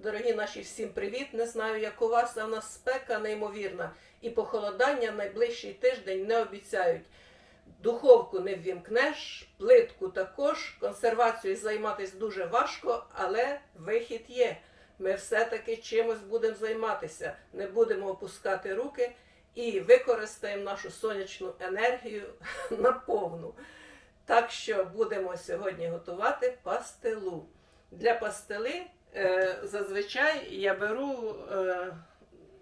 Дорогі наші, всім привіт! Не знаю, як у вас, а в нас спека неймовірна. І похолодання найближчий тиждень не обіцяють. Духовку не ввімкнеш, плитку також. Консервацією займатися дуже важко, але вихід є. Ми все-таки чимось будемо займатися, не будемо опускати руки і використаємо нашу сонячну енергію наповну. Так що будемо сьогодні готувати пастилу. Для пастили зазвичай я беру е,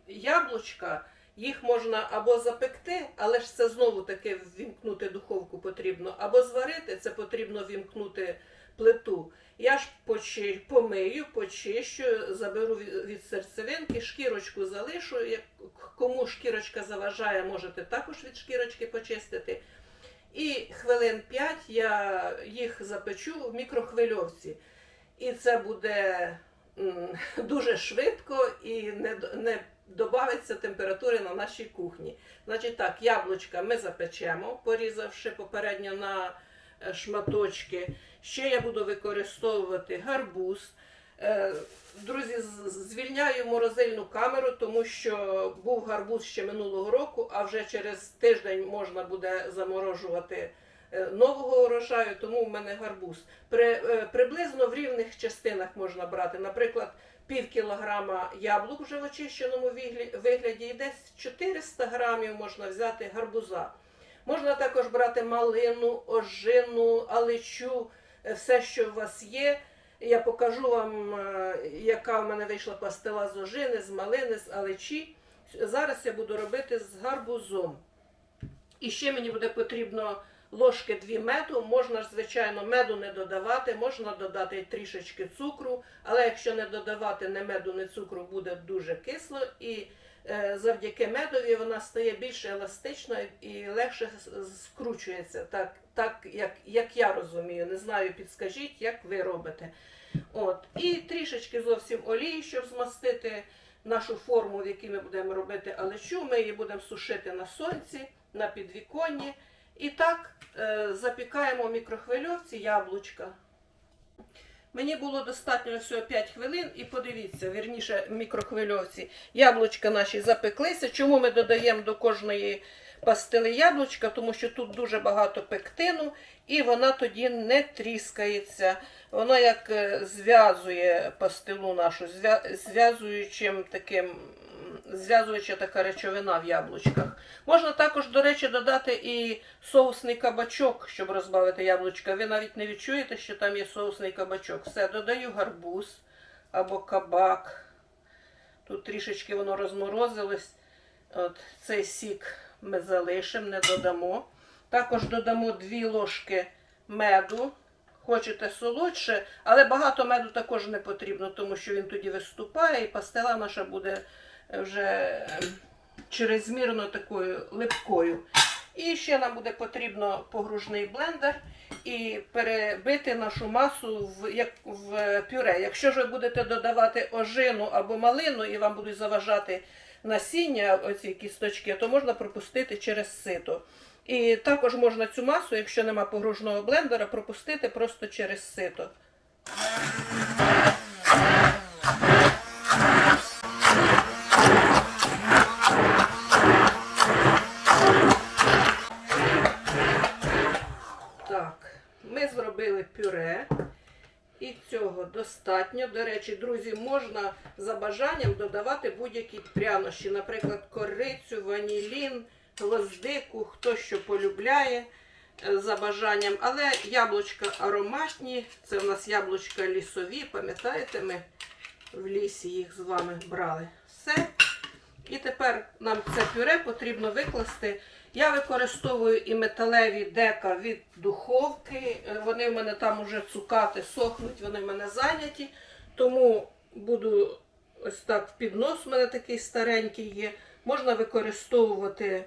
яблучка, їх можна або запекти, але ж це знову таки ввімкнути духовку потрібно, або зварити, це потрібно вімкнути плиту. Я ж помию, почищу, заберу від серцевинки, шкірочку залишу. Кому шкірочка заважає, можете також від шкірочки почистити. І хвилин 5 я їх запечу в мікрохвильовці. І це буде дуже швидко і не, не додається температури на нашій кухні. Значить так, яблучка ми запечемо, порізавши попередньо на е, шматочки. Ще я буду використовувати гарбуз. Е, Друзі, звільняю морозильну камеру, тому що був гарбуз ще минулого року, а вже через тиждень можна буде заморожувати нового урожаю, тому в мене гарбуз. При, е, приблизно в рівних частинах можна брати. Наприклад, пів кілограма яблук вже в очищеному вигляді, і десь 400 грамів можна взяти гарбуза. Можна також брати малину, ожину, алечу, е, все, що у вас є. Я покажу вам, е, яка в мене вийшла пастила з ожини, з малини, з алечі. Зараз я буду робити з гарбузом. І ще мені буде потрібно ложки дві меду. Можна звичайно, меду не додавати, можна додати трішечки цукру, але якщо не додавати не меду, не цукру, буде дуже кисло. І е, завдяки медові вона стає більш еластичною і легше скручується, так, так як, як я розумію. Не знаю, підскажіть, як ви робите. От. І трішечки зовсім олії, щоб змастити нашу форму, в якій ми будемо робити алечу. Ми її будемо сушити на сонці, на підвіконні. І так е, запікаємо в мікрохвильовці яблучка. Мені було достатньо всього 5 хвилин, і подивіться, вірніше, в мікрохвильовці. Яблучка наші запеклися. Чому ми додаємо до кожної пастили яблучка? Тому що тут дуже багато пектину, і вона тоді не тріскається. Воно як е, зв'язує пастилу нашу, зв'я- зв'язуючим таким. Зв'язуюча така речовина в яблучках. Можна також, до речі, додати і соусний кабачок, щоб розбавити яблучка. Ви навіть не відчуєте, що там є соусний кабачок. Все, додаю гарбуз або кабак. Тут трішечки воно розморозилось. От цей сік ми залишимо, не додамо. Також додамо 2 ложки меду. Хочете солодше, але багато меду також не потрібно, тому що він тоді виступає, і пастила наша буде вже ем, чрезмірно такою липкою. І ще нам буде потрібно погружний блендер і перебити нашу масу в, як, в пюре. Якщо ж ви будете додавати ожину або малину і вам будуть заважати насіння, оці кісточки, то можна пропустити через сито. І також можна цю масу, якщо нема погружного блендера, пропустити просто через сито. Так, ми зробили пюре. І цього достатньо. До речі, друзі, можна за бажанням додавати будь-які прянощі, наприклад, корицю, ванілін, гвоздику, хто що полюбляє е, за бажанням. Але яблучка ароматні, це у нас яблучка лісові, пам'ятаєте, ми в лісі їх з вами брали. Все. І тепер нам це пюре потрібно викласти. Я використовую і металеві дека від духовки. Е, Вони в мене там уже цукати, сохнуть, вони в мене зайняті. Тому буду ось так піднос у мене такий старенький є. Можна використовувати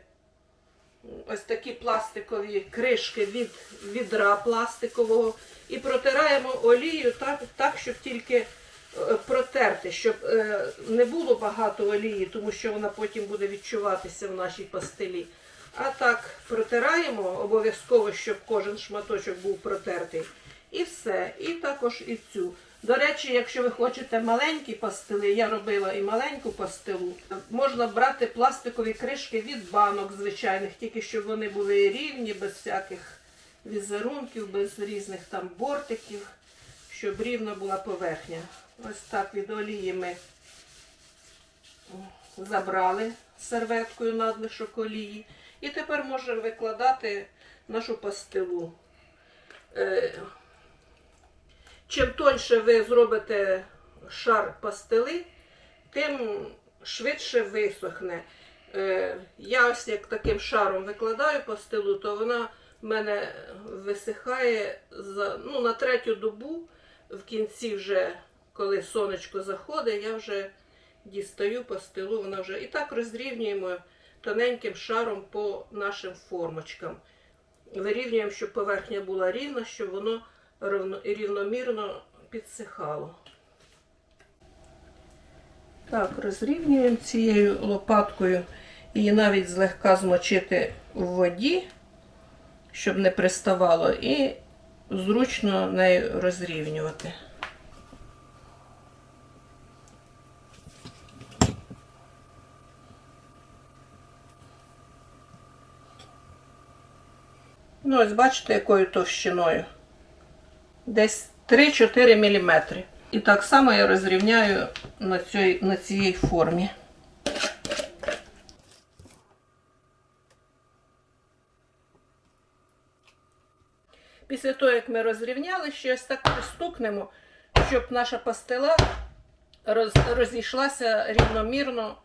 ось такі пластикові кришки від відра пластикового. І протираємо олію так, так щоб тільки протерти, щоб е, не було багато олії, тому що вона потім буде відчуватися в нашій пастилі. А так протираємо обов'язково, щоб кожен шматочок був протертий. І все. І також і цю. До речі, якщо ви хочете маленькі пастили, я робила і маленьку пастилу, можна брати пластикові кришки від банок звичайних, тільки щоб вони були рівні, без всяких візерунків, без різних там бортиків, щоб рівна була поверхня. Ось так від олії ми забрали серветкою надлишок олії. І тепер можемо викладати нашу пастилу. Е, Чим тоньше ви зробите шар пастили, тим швидше висохне. Е, Я ось як таким шаром викладаю пастилу, то вона в мене висихає за, ну, на третю добу. В кінці, вже, коли сонечко заходить, я вже дістаю пастилу, вона вже і так розрівнюємо тоненьким шаром по нашим формочкам. Вирівнюємо, щоб поверхня була рівна, щоб воно рівномірно підсихало. Так, розрівнюємо цією лопаткою і навіть злегка змочити в воді, щоб не приставало, і зручно нею розрівнювати. Ну, ось бачите, якою товщиною. Десь 3-4 мм. І так само я розрівняю на, цій, на цій формі. Після того, як ми розрівняли, ще ось так пристукнемо, щоб наша пастила роз, розійшлася рівномірно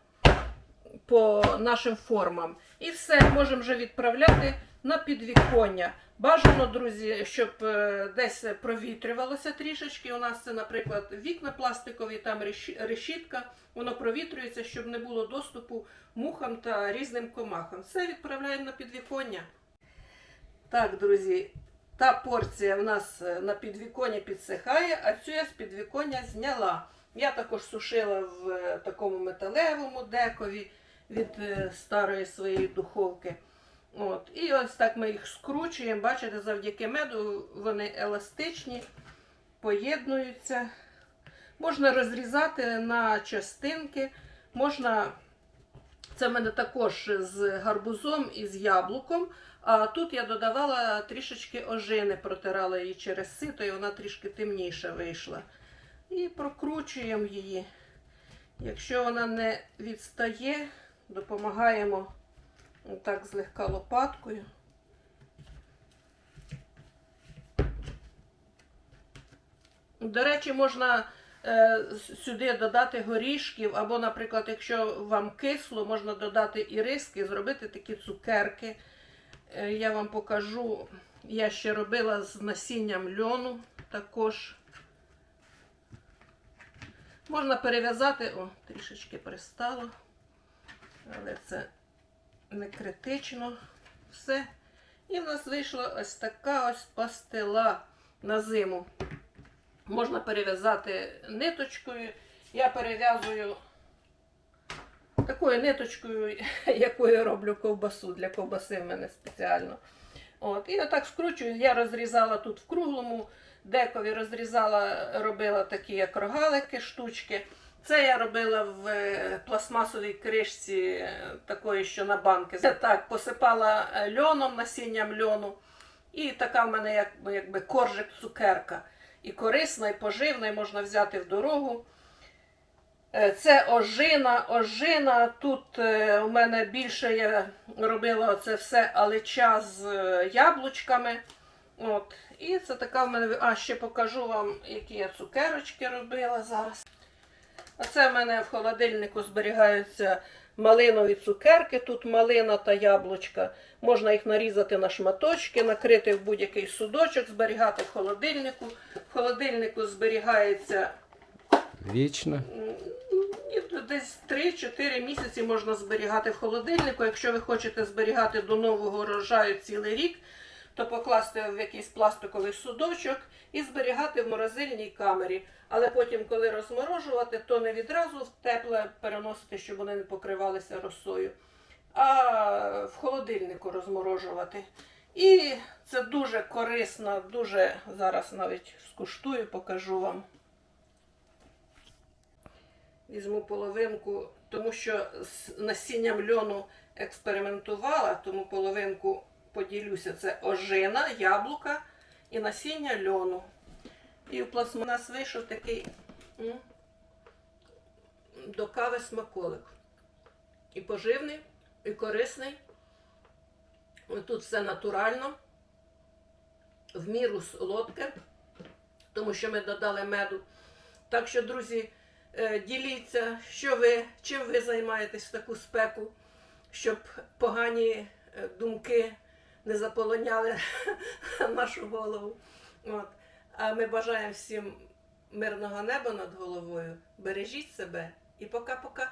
по нашим формам. І все, можемо вже відправляти на підвіконня. Бажано, друзі, щоб е, десь провітрювалося трішечки. У нас це, наприклад, вікна пластикові, там решітка, воно провітрюється, щоб не було доступу мухам та різним комахам. Все відправляємо на підвіконня. Так, друзі, та порція в нас е, на підвіконні підсихає, а цю я з підвіконня зняла. Я також сушила в е, такому металевому декові від старої своєї духовки. От. І ось так ми їх скручуємо. Бачите, завдяки меду вони еластичні, поєднуються. Можна розрізати на частинки. Можна, це в мене також з гарбузом і з яблуком. А тут я додавала трішечки ожини, протирала її через сито, і вона трішки темніша вийшла. І прокручуємо її. Якщо вона не відстає, допомагаємо так злегка лопаткою. До речі, можна е, сюди додати горішків, або, наприклад, якщо вам кисло, можна додати і риски, зробити такі цукерки. Е, я вам покажу, я ще робила з насінням льону також. Можна перев'язати, о, трішечки пристало, але це не критично. Все. І в нас вийшла ось така ось пастила на зиму. Можна перев'язати ниточкою. Я перев'язую такою ниточкою, якою роблю ковбасу. Для ковбаси в мене спеціально. От, І отак скручую. Я розрізала тут в круглому декові, розрізала, робила такі як рогалики, штучки. Це я робила в е, пластмасовій кришці, е, такої, що на банки. Це так, посипала е, льоном, насінням льону. І така в мене як, якби коржик цукерка. І корисна, і поживна, і можна взяти в дорогу. Це ожина, ожина. Тут у мене більше я робила це все алича з яблучками. От. І це така в мене. А ще покажу вам, які я цукерочки робила зараз. А це в мене в холодильнику зберігаються малинові цукерки. Тут малина та яблучка. Можна їх нарізати на шматочки, накрити в будь-який судочок, зберігати в холодильнику. В холодильнику зберігається Вічно. десь 3-4 місяці можна зберігати в холодильнику. Якщо ви хочете зберігати до нового урожаю цілий рік, то покласти в якийсь пластиковий судочок і зберігати в морозильній камері. Але потім, коли розморожувати, то не відразу в тепле переносити, щоб вони не покривалися росою, а в холодильнику розморожувати. І це дуже корисно, дуже зараз навіть скуштую, покажу вам. Візьму половинку, тому що з насінням льону експериментувала, тому половинку поділюся. Це ожина, яблука і насіння льону. І у пластмасі нас вийшов такий м, до кави смаколик. І поживний, і корисний. Тут все натурально, в міру солодке, тому що ми додали меду. Так що, друзі, е, діліться, що ви, чим ви займаєтесь в таку спеку, щоб погані е, думки не заполоняли нашу голову. От. А ми бажаємо всім мирного неба над головою. Бережіть себе і пока-пока.